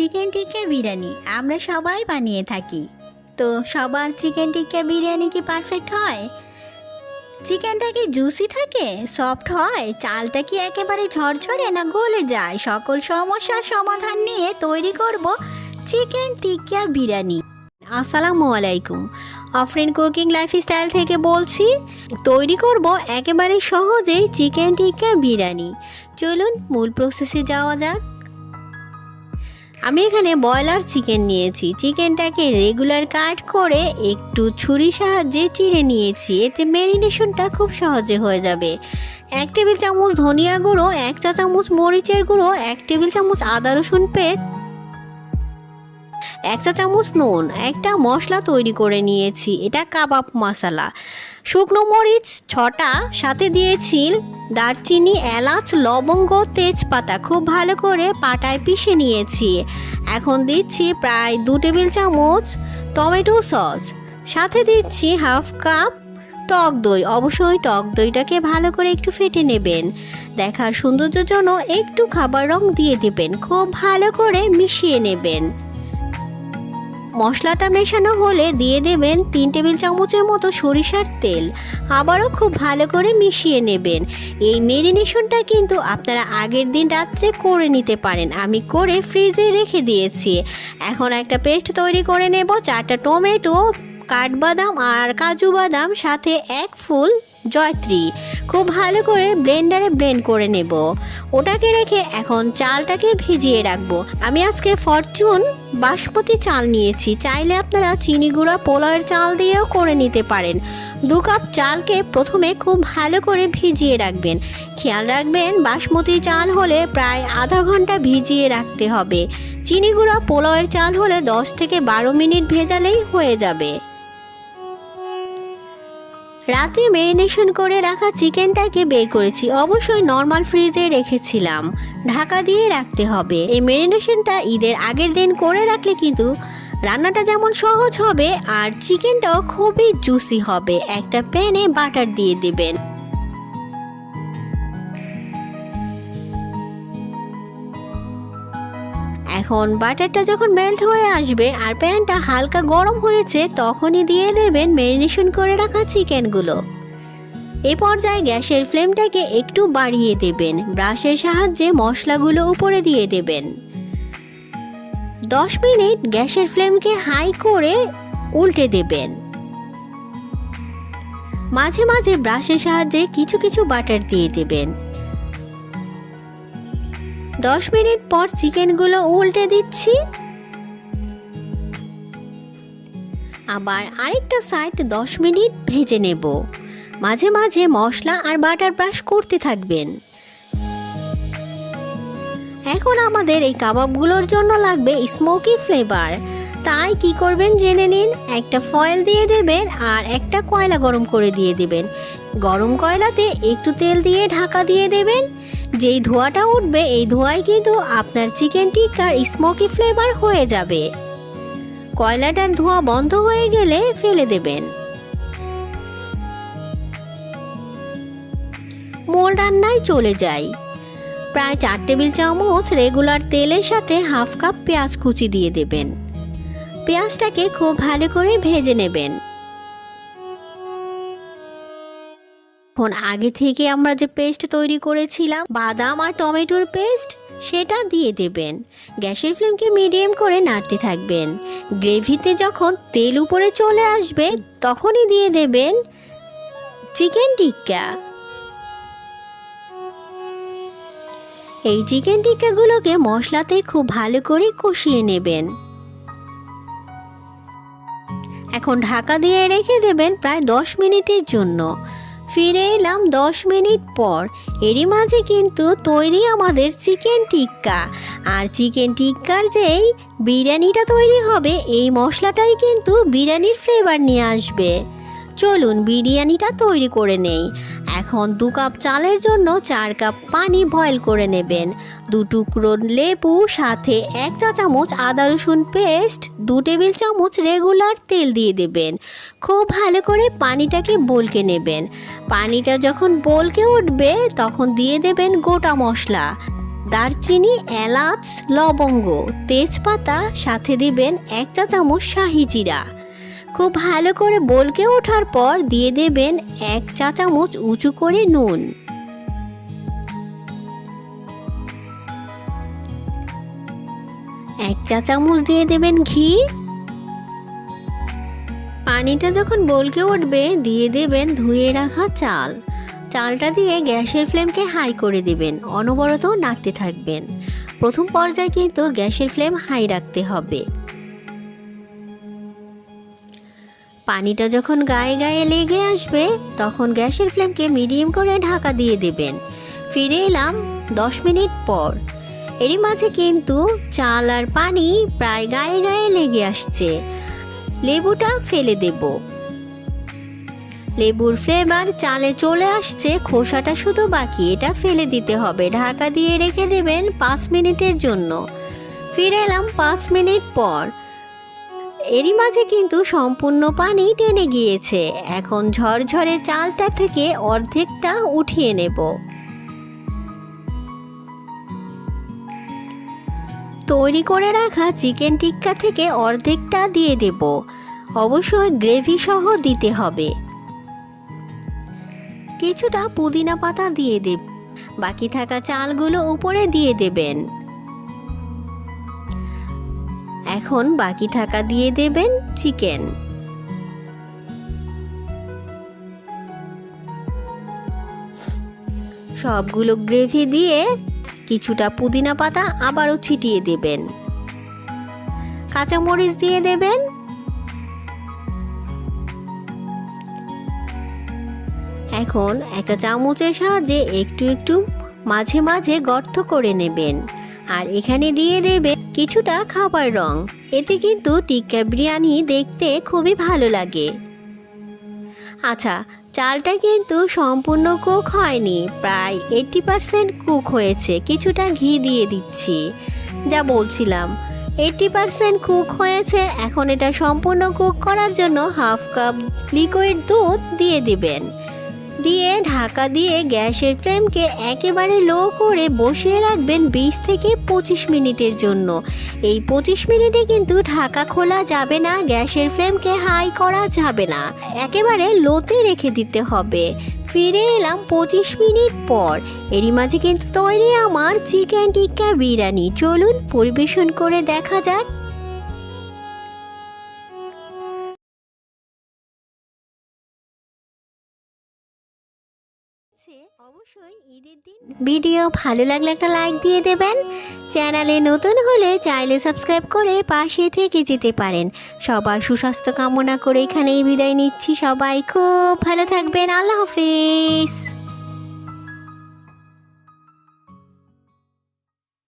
Chicken টিক্কা বিরিয়ানি আমরা সবাই বানিয়ে থাকি। তো সবার চিকেন টিক্কা বিরিয়ানি কি পারফেক্ট হয়? চিকেনটা কি জুসি থাকে? সফট হয়? চালটা কি একেবারে ঝরঝরে না গলে যায়? সকল সমস্যার সমাধান নিয়ে তৈরি করব চিকেন টিক্কা বিরিয়ানি আসসালামু আলাইকুম। অফরিন কুকিং লাইফস্টাইল থেকে বলছি, তৈরি করব একেবারে সহজেই চিকেন টিক্কা বিরিয়ানি চলুন, মূল প্রসেসে যাওয়া যাক। আমি এখানে ব্রয়লার চিকেন নিয়েছি। চিকেনটাকে রেগুলার কাট করে একটু ছুরি সাহায্যে চিড়ে নিয়েছি। এতে ম্যারিনেশনটা খুব সহজে হয়ে যাবে। এক টেবিল চামচ ধনিয়া গুঁড়ো, এক চা চামচ মরিচের গুঁড়ো, এক টেবিল চামচ আদা রসুন পেস্ট, এক চা চামচ নুন, একটা মশলা তৈরি করে নিয়েছি। এটা কাবাব মশলা। শুকনো মরিচ ছটা, সাথে দিয়েছি দারচিনি, এলাচ, লবঙ্গ, তেজপাতা খুব ভালো করে পাটায় পিষে নিয়েছি। এখন দিচ্ছি প্রায় দু টেবিল চামচ টমেটো সস। সাথে দিচ্ছি হাফ কাপ টক দই। অবশ্যই টক দইটাকে ভালো করে একটু ফেটে নেবেন। দেখার সৌন্দর্যের জন্য একটু খাবার রং দিয়ে দেবেন। খুব ভালো করে মিশিয়ে নেবেন। মশলাটা মেশানো হলে দিয়ে দেবেন তিন টেবিল চামচের মতো সরিষার তেল। আবারও খুব ভালো করে মিশিয়ে নেবেন। এই মেরিনেশনটা কিন্তু আপনারা আগের দিন রাত্রে করে নিতে পারেন। আমি করে ফ্রিজে রেখে দিয়েছি। এখন একটা পেস্ট তৈরি করে নেব। চারটা টমেটো, কাঠবাদাম আর কাজু বাদাম, সাথে এক ফুল জয়ত্রী। খুব ভালো করে ব্লেন্ডারে ব্লেন্ড করে নেব। ওটাকে রেখে এখন চালটাকে ভিজিয়ে রাখব। আমি আজকে ফরচুন বাসমতি চাল নিয়েছি। চাইলে আপনারা চিনি গুঁড়া, পোলাওয়ের চাল দিয়েও করে নিতে পারেন। দু কাপ চালকে প্রথমে খুব ভালো করে ভিজিয়ে রাখবেন। খেয়াল রাখবেন, বাসমতি চাল হলে প্রায় আধা ঘণ্টা ভিজিয়ে রাখতে হবে। চিনি গুঁড়া, পোলাওয়ের চাল হলে দশ থেকে বারো মিনিট ভেজালেই হয়ে যাবে। রাতে ম্যারিনেশন করে রাখা চিকেনটাকে বের করেছি। অবশ্যই নর্মাল ফ্রিজে রেখেছিলাম। ঢাকা দিয়ে রাখতে হবে। এই ম্যারিনেশনটা ঈদের আগের দিন করে রাখলে কিন্তু রান্নাটা যেমন সহজ হবে, আর চিকেনটাও খুবই জুসি হবে। একটা প্যানে বাটার দিয়ে দেবেন। এখন বাটারটা যখন মেল্ট হয়ে আসবে আর প্যানটা হালকা গরম হয়েছে, তখনই দিয়ে দেবেন ম্যারিনেশন করে রাখা চিকেনগুলো এ পর্যায়ে গ্যাসের ফ্লেমটাকে একটু বাড়িয়ে দেবেন। ব্রাশের সাহায্যে মশলাগুলো উপরে দিয়ে দেবেন। দশ মিনিট গ্যাসের ফ্লেমকে হাই করে উল্টে দেবেন। মাঝে মাঝে ব্রাশের সাহায্যে কিছু কিছু বাটার দিয়ে দেবেন। দশ মিনিট পর চিকেনগুলো উল্টে দিচ্ছি। আবার আরেকটা সাইড দশ মিনিট ভেজে নেব। মাঝে মাঝে মশলা আর বাটার ব্রাশ করতে থাকবেন। এখন আমাদের এই কাবাবগুলোর জন্য লাগবে স্মোকি ফ্লেভার তাই কি করবেন জেনে নিন, একটা ফয়েল দিয়ে দেবেন আর একটা কয়লা গরম করে দিয়ে দেবেন। গরম কয়লাতে একটু তেল দিয়ে ঢাকা দিয়ে দেবেন। যেই ধোঁয়াটা উঠবে, এই ধোঁয়ায় কিন্তু আপনার চিকেন টিক্কার স্মোকি ফ্লেভার হয়ে যাবে। কয়লাটার ধোঁয়া বন্ধ হয়ে গেলে ফেলে দেবেন। মোল রান্নায় চলে যাই। প্রায় চার টেবিল চামচ রেগুলার তেলের সাথে হাফ কাপ পেঁয়াজ কুচি দিয়ে দেবেন। পেঁয়াজটাকে খুব ভালো করে ভেজে নেবেন। এখন আগে থেকে আমরা যে পেস্ট তৈরি করেছিলাম, বাদাম আর টমেটোর পেস্ট, সেটা দিয়ে দেবেন। গ্যাসের ফ্লেমকে মিডিয়াম করে নাড়তে থাকবেন। গ্রেভিতে যখন তেল উপরে চলে আসবে, তখনই দিয়ে দেবেন চিকেন টিক্কা। এই চিকেন টিক্কাগুলোকে মশলাতে খুব ভালো করে কষিয়ে নেবেন। এখন ঢাকা দিয়ে রেখে দেবেন প্রায় দশ মিনিটের জন্য। ফিরে এলাম দশ মিনিট পর। এরই মাঝে কিন্তু তৈরি আমাদের চিকেন টিক্কা। আর চিকেন টিক্কার যেই বিরিয়ানিটা তৈরি হবে, এই মশলাটাই কিন্তু বিরিয়ানির ফ্লেভার নিয়ে আসবে। চলুন বিরিয়ানিটা তৈরি করে নেই। এখন দু কাপ চালের জন্য চার কাপ পানি বয়েল করে নেবেন। দু টুকরো লেবু, সাথে এক চা চামচ আদা রসুন পেস্ট দু টেবিল চামচ রেগুলার তেল দিয়ে দেবেন। খুব ভালো করে পানিটাকে বলকে নেবেন। পানিটা যখন বলকে উঠবে, তখন দিয়ে দেবেন গোটা মশলা। দারচিনি, এলাচ, লবঙ্গ, তেজপাতা, সাথে দিবেন এক চা চামচ শাহি জিরা। খুব ভালো করে বলকে ওঠার পর দিয়ে দেবেন এক চা চামচ উঁচু করে নুন। এক চা চামচ দিয়ে দেবেন ঘি। পানিটা যখন বলকে উঠবে, দিয়ে দেবেন ধুয়ে রাখা চাল। চালটা দিয়ে গ্যাসের ফ্লেমকে হাই করে দেবেন, অনবরত নাড়তে থাকবেন। প্রথম পর্যায়ে কিন্তু গ্যাসের ফ্লেম হাই রাখতে হবে। পানিটা যখন গায়ে গায়ে লেগে আসবে, তখন গ্যাসের ফ্লেমকে মিডিয়াম করে ঢাকা দিয়ে দেবেন। ফিরে এলাম দশ মিনিট পর। এরই মাঝে কিন্তু চাল আর পানি প্রায় গায়ে গায়ে লেগে আসছে। লেবুটা ফেলে দেব। লেবুর ফ্লেভার চালে চলে আসছে, খোসাটা শুধু বাকি, এটা ফেলে দিতে হবে। ঢাকা দিয়ে রেখে দেবেন পাঁচ মিনিটের জন্য। ফিরে এলাম পাঁচ মিনিট পর। এরই মাঝে কিন্তু সম্পূর্ণ পানি টেনে গিয়েছে। এখন ঝরঝরে চালটা থেকে অর্ধেকটা উঠিয়ে নেব। তৈরি করে রাখা চিকেন টিক্কা থেকে অর্ধেকটা দিয়ে দেব। অবশ্যই গ্রেভি সহ দিতে হবে। কিছুটা পুদিনা পাতা দিয়ে দেব। বাকি থাকা চালগুলো উপরে দিয়ে দেবেন। এখন বাকি থাকা দিয়ে দেবেন চিকেন। সবগুলো গ্রেভি দিয়ে কিছুটা পুদিনা পাতা আবারও ছিটিয়ে দেবেন। কাঁচামরিচ দিয়ে দেবেন। এখন একটা চামচের সাহায্যে একটু একটু মাঝে মাঝে গর্ত করে নেবেন। আর এখানে দিয়ে দেবে কিছুটা খাবার রং। এতে কিন্তু টিক্কা বিরিয়ানি দেখতে খুবই ভালো লাগে। আচ্ছা চালটা কিন্তু সম্পূর্ণ কুক হয়নি। প্রায় এইটটি পারসেন্ট কুক হয়েছে। কিছুটা ঘি দিয়ে দিচ্ছি। যা বলছিলাম এইটটি পারসেন্ট কুক হয়েছে। এখন এটা সম্পূর্ণ কুক করার জন্য হাফ কাপ লিকুইড দুধ দিয়ে দিবেন। দিয়ে, ঢাকা দিয়ে গ্যাসের ফ্লেমকে একেবারে লো করে বসিয়ে রাখবেন বিশ থেকে পঁচিশ মিনিটের জন্য। এই পঁচিশ মিনিটে কিন্তু ঢাকা খোলা যাবে না, গ্যাসের ফ্লেমকে হাই করা যাবে না। একেবারে লোতে রেখে দিতে হবে। ফিরে এলাম পঁচিশ মিনিট পর। এরই মাঝে কিন্তু তৈরি আমার চিকেন টিক্কা বিরিয়ানি। চলুন পরিবেশন করে দেখা যাক অবশ্যই ঈদের দিন ভিডিও ভালো লাগলে একটা লাইক দিয়ে দেবেন। চ্যানেলে নতুন হলে চাইলে সাবস্ক্রাইব করে পাশে থেকে যেতে পারেন। সবার সুস্বাস্থ্য কামনা করে এখানেই বিদায় নিচ্ছি সবাই। খুব ভালো থাকবেন। আল্লাহ হাফিজ।